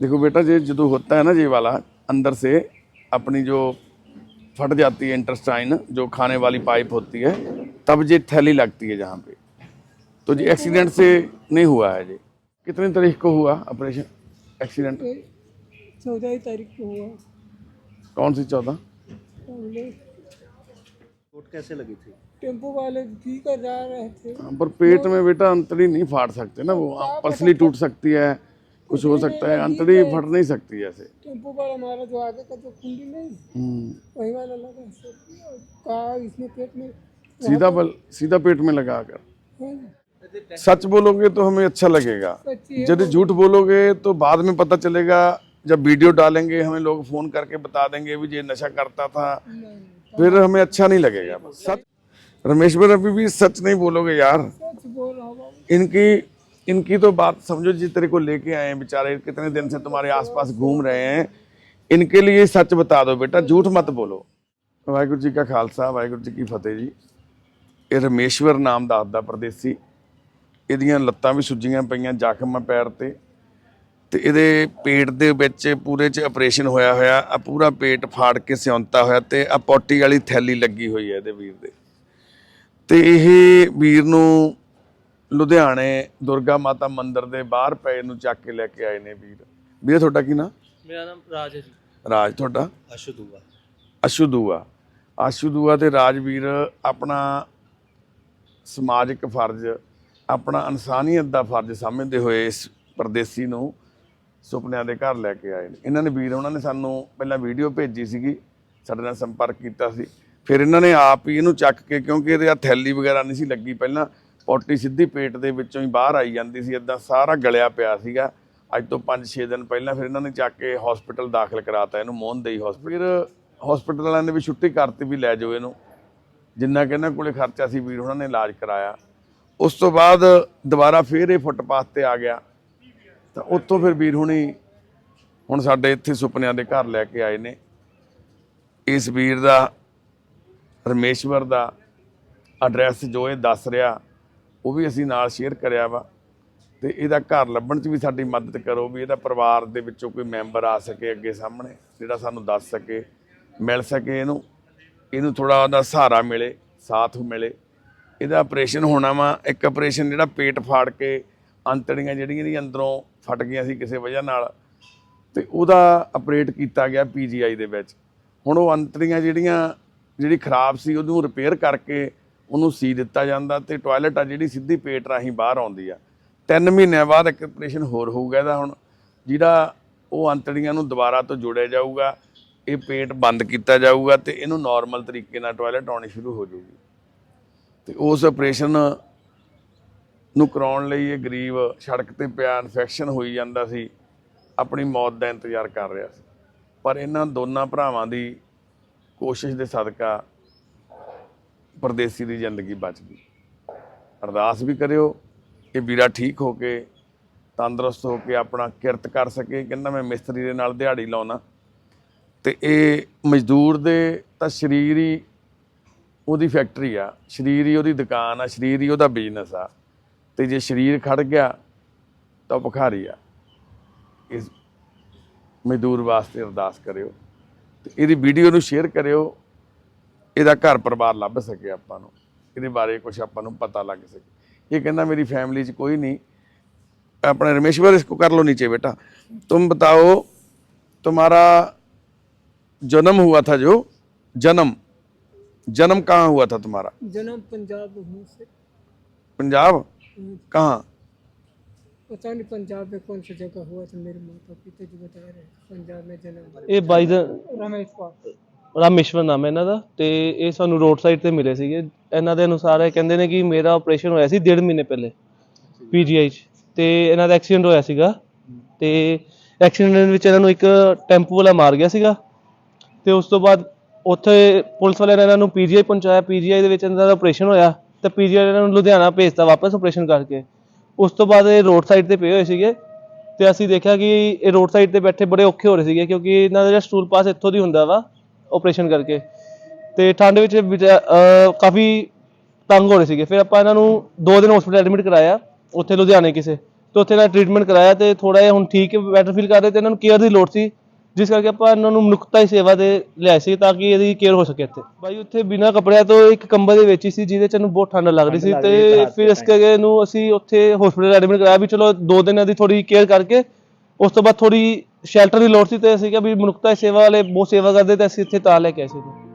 देखो बेटा ये जो होता है ना ये वाला अंदर से अपनी जो फट जाती है इंटरस्टाइन जो खाने वाली पाइप होती है तब ये थैली लगती है जहाँ पे। तो जी एक्सीडेंट से नहीं हुआ है जी। कितनी तारीख को हुआ ऑपरेशन? एक्सीडेंट? चौदह ही तारीख को हुआ। कौन सी चौदह? चोट कैसे लगी थी? टेंपो वाले पी कर जा रहे थे। हाँ, पर पेट में बेटा अंतरी नहीं फाड़ सकते ना वो पसली टूट सकती है। कुछ हो सकता है अंतड़ी फट नहीं सकती ऐसे। टेंपो वाला हमारा जो आगे का जो कुंडी नहीं हम्म, वही वाला लगा है। कहा इसमें पेट में सीधा बल सीधा पेट में लगा कर। सच बोलोगे तो हमें अच्छा लगेगा। यदि झूठ बोलोगे तो बाद में पता चलेगा जब वीडियो डालेंगे हमें लोग फ़ोन करके बता देंगे भी ये नशा करता था। फिर हमें अच्छा नहीं लगेगा। सच रमेश भाई अभी भी सच नहीं बोलोगे यार। हूँ। इनकी इनकी तो बात समझो जिस तेरे को लेके आए हैं बेचारे कितने दिन से तुम्हारे आसपास घूम रहे हैं इनके लिए सच बता दो बेटा झूठ मत बोलो ਵਾਹਿਗੁਰੂ ਜੀ ਕਾ ਖਾਲਸਾ ਵਾਹਿਗੁਰੂ ਜੀ ਕੀ ਫਤਿਹ ਜੀ ਇਹ ਰਮੇਸ਼ਵਰ ਨਾਮ ਦੱਸਦਾ ਪਰਦੇਸੀ ਇਹਦੀਆਂ ਲੱਤਾਂ ਵੀ ਸੁੱਜੀਆਂ ਪਈਆਂ ਜ਼ਖਮ ਆ ਪੈਰ ਤੇ ਤੇ ਇਹਦੇ ਪੇਟ ਦੇ ਵਿੱਚ ਪੂਰੇ ਚ ਆਪਰੇਸ਼ਨ ਹੋਇਆ ਹੋਇਆ ਆ ਪੂਰਾ ਪੇਟ ਫਾੜ ਕੇ ਸਿਉਂਤਾ ਹੋਇਆ ਤੇ ਆ ਪੋਟੀ ਵਾਲੀ ਥੈਲੀ ਲੱਗੀ ਹੋਈ ਹੈ ਇਹਦੇ ਵੀਰ ਦੇ ਤੇ ਇਹ ਵੀਰ ਨੂੰ ਲੁਧਿਆਣੇ ਦੁਰਗਾ ਮਾਤਾ ਮੰਦਿਰ ਦੇ ਬਾਹਰ ਪਏ ਨੂੰ ਚੱਕ ਕੇ ਲੈ ਕੇ ਆਏ ਨੇ ਵੀਰ। ਵੀਰ ਤੁਹਾਡਾ ਕੀ ਨਾਂ? ਮੇਰਾ ਨਾਮ ਰਾਜ ਹੈ ਜੀ। ਰਾਜ ਤੁਹਾਡਾ? ਅਸ਼ੂ ਦੂਆ ਅਸ਼ੂ ਦੂਆ ਆਸ਼ੂ ਦੂਆ ਤੇ ਰਾਜਵੀਰ ਆਪਣਾ ਸਮਾਜਿਕ ਫਰਜ਼ ਆਪਣਾ ਇਨਸਾਨੀਅਤ ਦਾ ਫਰਜ਼ ਸਮਝਦੇ ਹੋਏ ਇਸ ਪਰਦੇਸੀ ਨੂੰ ਸੁਪਨਿਆਂ ਦੇ ਘਰ ਲੈ ਕੇ ਆਏ ਨੇ। ਇਹਨਾਂ ਨੇ ਵੀਰ ਉਹਨਾਂ ਨੇ ਸਾਨੂੰ ਪਹਿਲਾਂ ਵੀਡੀਓ ਭੇਜੀ ਸੀਗੀ ਸਾਡੇ ਨਾਲ ਸੰਪਰਕ ਕੀਤਾ ਸੀ। ਫਿਰ ਇਹਨਾਂ ਨੇ ਆਪ ਹੀ ਇਹਨੂੰ ਚੱਕ ਕੇ ਕਿਉਂਕਿ ਇਹਦੇ ਆ ਥੈਲੀ ਵਗੈਰਾ ਨਹੀਂ ਸੀ ਲੱਗੀ ਪਹਿਲਾਂ ਪੋਟੀ ਸਿੱਧੀ ਪੇਟ ਦੇ ਵਿੱਚੋਂ ਹੀ ਬਾਹਰ ਆਈ ਜਾਂਦੀ ਸੀ ਇਦਾਂ ਸਾਰਾ ਗਲਿਆ ਪਿਆ ਸੀਗਾ। ਅੱਜ ਤੋਂ 5-6 ਦਿਨ ਪਹਿਲਾਂ ਫਿਰ ਇਹਨਾਂ ਨੇ ਚੱਕ ਕੇ ਹਸਪੀਟਲ ਦਾਖਲ ਕਰਾਤਾ, ਇਹਨੂੰ ਮੋਹਨਦੇਈ ਹਸਪੀਟਲ ਹਸਪੀਟਲ ਵਾਲਿਆਂ ਨੇ ਵੀ ਛੁੱਟੀ ਕਰਤੀ ਵੀ ਲੈ ਜਾਓ ਇਹਨੂੰ। ਜਿੰਨਾ ਕਿ ਇਹਨਾਂ ਕੋਲੇ ਖਰਚਾ ਸੀ ਵੀਰ, ਉਹਨਾਂ ਨੇ ਇਲਾਜ ਕਰਾਇਆ। ਉਸ ਤੋਂ ਬਾਅਦ ਦੁਬਾਰਾ ਫਿਰ ਇਹ ਫੁੱਟਪਾਥ ਤੇ ਆ ਗਿਆ। ਤਾਂ ਉੱਥੋਂ ਫਿਰ ਵੀਰ ਹੁਣੀ ਹੁਣ ਸਾਡੇ ਇੱਥੇ ਸੁਪਨਿਆਂ ਦੇ ਘਰ ਲੈ ਕੇ ਆਏ ਨੇ। ਇਸ ਵੀਰ ਦਾ, ਰਮੇਸ਼ਵਰ ਦਾ ਐਡਰੈਸ ਜੋ ਇਹ ਦੱਸ ਰਿਹਾ ਉਹ ਵੀ ਅਸੀਂ ਨਾਲ ਸ਼ੇਅਰ ਕਰਿਆ ਵਾ ਤੇ ਇਹਦਾ ਘਰ ਲੱਭਣ 'ਚ ਵੀ ਸਾਡੀ ਮਦਦ ਕਰੋ ਵੀ ਇਹਦਾ ਪਰਿਵਾਰ ਦੇ ਵਿੱਚੋਂ ਕੋਈ ਮੈਂਬਰ ਆ ਸਕੇ ਅੱਗੇ ਸਾਹਮਣੇ, ਜਿਹੜਾ ਸਾਨੂੰ ਦੱਸ ਸਕੇ, ਮਿਲ ਸਕੇ ਇਹਨੂੰ ਇਹਨੂੰ ਥੋੜਾ ਉਹਦਾ ਸਹਾਰਾ ਮਿਲੇ, ਸਾਥ ਮਿਲੇ। ਇਹਦਾ ਆਪਰੇਸ਼ਨ ਹੋਣਾ ਵਾ, ਇੱਕ ਆਪਰੇਸ਼ਨ ਜਿਹੜਾ ਪੇਟ ਫਾੜ ਕੇ ਅੰਤੜੀਆਂ ਜਿਹੜੀਆਂ ਇਹਦੀ ਅੰਦਰੋਂ ਫਟ ਗਈਆਂ ਸੀ ਕਿਸੇ ਵਜ੍ਹਾ ਨਾਲ, ਤੇ ਉਹਦਾ ਆਪਰੇਟ ਕੀਤਾ ਗਿਆ ਪੀਜੀਆਈ ਦੇ ਵਿੱਚ। ਹੁਣ ਉਹ ਅੰਤੜੀਆਂ ਜਿਹੜੀਆਂ, ਜਿਹੜੀ ਖਰਾਬ ਸੀ ਉਹਨੂੰ ਰਿਪੇਅਰ ਕਰਕੇ ਉਹਨੂੰ ਸੀ ਦਿੱਤਾ ਜਾਂਦਾ ਤੇ ਟਾਇਲਟ ਆ ਜਿਹੜੀ ਸਿੱਧੀ ਪੇਟ ਰਾਹੀਂ ਬਾਹਰ ਆਉਂਦੀ ਆ। ਤਿੰਨ ਮਹੀਨਿਆਂ ਬਾਅਦ ਇੱਕ ਆਪਰੇਸ਼ਨ ਹੋਰ ਹੋਊਗਾ ਇਹਦਾ ਹੁਣ, ਜਿਹੜਾ ਉਹ ਅੰਤੜੀਆਂ ਨੂੰ ਦੁਬਾਰਾ ਤੋਂ ਜੋੜਿਆ ਜਾਊਗਾ, ਇਹ ਪੇਟ ਬੰਦ ਕੀਤਾ ਜਾਊਗਾ ਤੇ ਇਹਨੂੰ ਨਾਰਮਲ ਤਰੀਕੇ ਨਾਲ ਟਾਇਲਟ ਆਉਣੀ ਸ਼ੁਰੂ ਹੋ ਜਾਊਗੀ। ਤੇ ਉਸ ਆਪਰੇਸ਼ਨ ਨੂੰ ਕਰਾਉਣ ਲਈ ਇਹ ਗਰੀਬ ਸੜਕ ਤੇ ਪਿਆ ਇਨਫੈਕਸ਼ਨ ਹੋਈ ਜਾਂਦਾ ਸੀ, ਆਪਣੀ ਮੌਤ ਦਾ ਇੰਤਜ਼ਾਰ ਕਰ ਰਿਹਾ ਸੀ। ਪਰ ਇਹਨਾਂ ਦੋਨਾਂ ਭਰਾਵਾਂ ਦੀ ਕੋਸ਼ਿਸ਼ ਦੇ ਸਦਕਾ ਪਰਦੇਸੀ ਦੀ ਜ਼ਿੰਦਗੀ ਬਚ ਗਈ। ਅਰਦਾਸ ਵੀ ਕਰਿਓ ਕਿ ਵੀਰਾ ਠੀਕ ਹੋ ਕੇ, ਤੰਦਰੁਸਤ ਹੋ ਕੇ ਆਪਣਾ ਕਿਰਤ ਕਰ ਸਕੇ ਕਹਿੰਦਾ ਮੈਂ ਮਿਸਤਰੀ ਦੇ ਨਾਲ ਦਿਹਾੜੀ ਲਾਉਣਾ। ਤੇ ਇਹ ਮਜ਼ਦੂਰ ਦੇ ਤਾਂ ਸਰੀਰ ਹੀ ਉਹਦੀ ਫੈਕਟਰੀ ਆ, ਸਰੀਰ ਹੀ ਉਹਦੀ ਦੁਕਾਨ ਆ, ਸਰੀਰ ਹੀ ਉਹਦਾ ਬਿਜ਼ਨਸ ਆ। ਤੇ ਜੇ ਸਰੀਰ ਖੜ ਗਿਆ ਤਾਂ ਉਹ ਭਿਖਾਰੀ ਆ। ਇਸ ਮਜ਼ਦੂਰ ਵਾਸਤੇ ਅਰਦਾਸ ਕਰਿਓ। ਤੇ ਇਹਦੀ ਵੀਡੀਓ ਨੂੰ ਸ਼ੇਅਰ ਕਰਿਓ ਇਹਦਾ ਘਰ ਪਰਿਵਾਰ ਲੱਭ ਸਕੇ ਆਪਾਂ ਨੂੰ ਇਹਦੇ ਬਾਰੇ ਕੁਝ ਆਪਾਂ ਨੂੰ ਪਤਾ ਲੱਗ ਸਕੇ। ਇਹ ਕਹਿੰਦਾ ਮੇਰੀ ਫੈਮਿਲੀ 'ਚ ਕੋਈ ਨਹੀਂ अपने रमेश्वर इसको कर लो नीचे बेटा तुम बताओ तुम्हारा जन्म हुआ था जो जन्म जन्म कहाँ हुआ था तुम्हारा जन्म पंजाब पंजाब कहाँ ਪਤਾ ਨਹੀਂ ਪੰਜਾਬ ਦੇ ਕੌਣ ਜਗ੍ਹਾ ਹੋਇਆ ਤੇ ਮੇਰੇ ਮਾਤਾ ਪਿਤਾ ਜੀ ਬਤਾ ਰਹੇ ਪੰਜਾਬ ਮੇ ਜਨਮ। ਇਹ ਬਾਈ ਦਾ ਰਮੇਸ਼ ਰਾਮੇਸ਼ਵਰ ਨਾਮ ਹੈ ਇਹਨਾਂ ਦਾ ਤੇ ਇਹ ਸਾਨੂੰ ਰੋਡ ਸਾਈਡ ਤੇ ਮਿਲੇ ਸੀਗੇ। ਇਹਨਾਂ ਦੇ ਅਨੁਸਾਰ ਇਹ ਕਹਿੰਦੇ ਨੇ ਕਿ ਮੇਰਾ ਆਪਰੇਸ਼ਨ ਹੋਇਆ ਸੀ ਡੇਢ ਮਹੀਨੇ ਪਹਿਲੇ ਪੀਜੀਆਈ 'ਚ ਤੇ ਇਹਨਾਂ ਦਾ ਐਕਸੀਡੈਂਟ ਹੋਇਆ ਸੀਗਾ ਤੇ ਐਕਸੀਡੈਂਟ ਵਿੱਚ ਇਹਨਾਂ ਨੂੰ ਇੱਕ ਟੈਂਪੂ ਵਾਲਾ ਮਾਰ ਗਿਆ ਸੀਗਾ ਤੇ ਉਸ ਤੋਂ ਬਾਅਦ ਉੱਥੇ ਪੁਲਿਸ ਵਾਲਿਆਂ ਨੇ ਇਹਨਾਂ ਨੂੰ ਪੀਜੀਆਈ ਪਹੁੰਚਾਇਆ। ਪੀਜੀਆਈ ਦੇ ਵਿੱਚ ਇਹਨਾਂ ਦਾ ਆਪਰੇਸ਼ਨ ਹੋਇਆ ਤੇ ਪੀਜੀਆਈ ਇਹਨਾਂ ਨੂੰ ਲੁਧਿਆਣਾ ਭੇਜਤਾ ਵਾਪਸ ਆਪਰੇਸ਼ਨ ਕਰਕੇ। ਉਸ ਤੋਂ ਬਾਅਦ ਇਹ ਰੋਡ ਸਾਈਡ ਤੇ ਪਏ ਹੋਏ ਸੀਗੇ ਤੇ ਅਸੀਂ ਦੇਖਿਆ ਕਿ ਇਹ ਰੋਡ ਸਾਈਡ ਤੇ ਬੈਠੇ ਬੜੇ ਔਖੇ ਹੋ ਰਹੇ ਸੀਗੇ ਕਿਉਂਕਿ ਇਹਨਾਂ ਦਾ ਜਿਹੜਾ ਸਟੂਲ ਪਾਸ ਇੱਥੋਂ ਦੀ ਹੁੰਦਾ ਵਾ ਆਪਰੇਸ਼ਨ ਕਰਕੇ। ਤੇ ਠੰਡ ਵਿੱਚ ਵਿਚਾ- ਅਹ ਕਾਫੀ ਤੰਗ ਹੋ ਰਹੇ ਸੀਗੇ। ਫਿਰ ਆਪਾਂ ਇਹਨਾਂ ਨੂੰ ਦੋ ਦਿਨ ਹਸਪੀਟਲ ਐਡਮਿਟ ਕਰਾਇਆ ਉੱਥੇ ਲੁਧਿਆਣੇ ਕਿਸੇ। ਤੇ ਉੱਥੇ ਦਾ ਟ੍ਰੀਟਮੈਂਟ ਕਰਾਇਆ ਤੇ ਥੋੜਾ ਜਿਹਾ ਹੁਣ ਠੀਕ ਹੈ ਬੈਟਰ ਫੀਲ ਕਰ ਰਹੇ ਤੇ ਇਹਨਾਂ ਨੂੰ ਕੇਅਰ ਦੀ ਲੋੜ ਸੀ। ਜਿਸ ਕਰਕੇ ਆਪਾਂ ਇਹਨਾਂ ਨੂੰ ਮਨੁੱਖਤਾ ਸੇਵਾ ਦੇ ਲਿਆਏ ਸੀ ਤਾਂ ਕਿ ਇਹਦੀ ਕੇਅਰ ਹੋ ਸਕੇ ਇੱਥੇ। ਬਾਈ ਉੱਥੇ ਬਿਨਾਂ ਕੱਪੜਿਆਂ ਤੋਂ ਇੱਕ ਕੰਬਲ ਦੇ ਵਿੱਚ ਹੀ ਸੀ ਜਿਹਦੇ ਚ ਇਹਨੂੰ ਬਹੁਤ ਠੰਡ ਲੱਗ ਰਹੀ ਸੀ ਤੇ ਫਿਰ ਇਸ ਕਰਕੇ ਇਹਨੂੰ ਅਸੀਂ ਉੱਥੇ ਹਸਪੀਟਲ ਐਡਮਿਟ ਕਰਾਇਆ ਵੀ ਚਲੋ ਦੋ ਦਿਨ ਇਹਦੀ ਥੋੜੀ ਕੇਅਰ ਕਰਕੇ ਉਸ ਤੋਂ ਬਾਅਦ ਥੋੜੀ ਸ਼ੈਲਟਰ ਦੀ ਲੋੜ ਸੀ ਤੇ ਅਸੀਂ ਕਿਹਾ ਵੀ ਮਨੁੱਖਤਾ ਸੇਵਾ ਵਾਲੇ ਬਹੁਤ ਸੇਵਾ ਕਰਦੇ ਤੇ ਅਸੀਂ ਇੱਥੇ ਤਾਂ ਲੈ ਕੇ ਆਏ ਸੀ।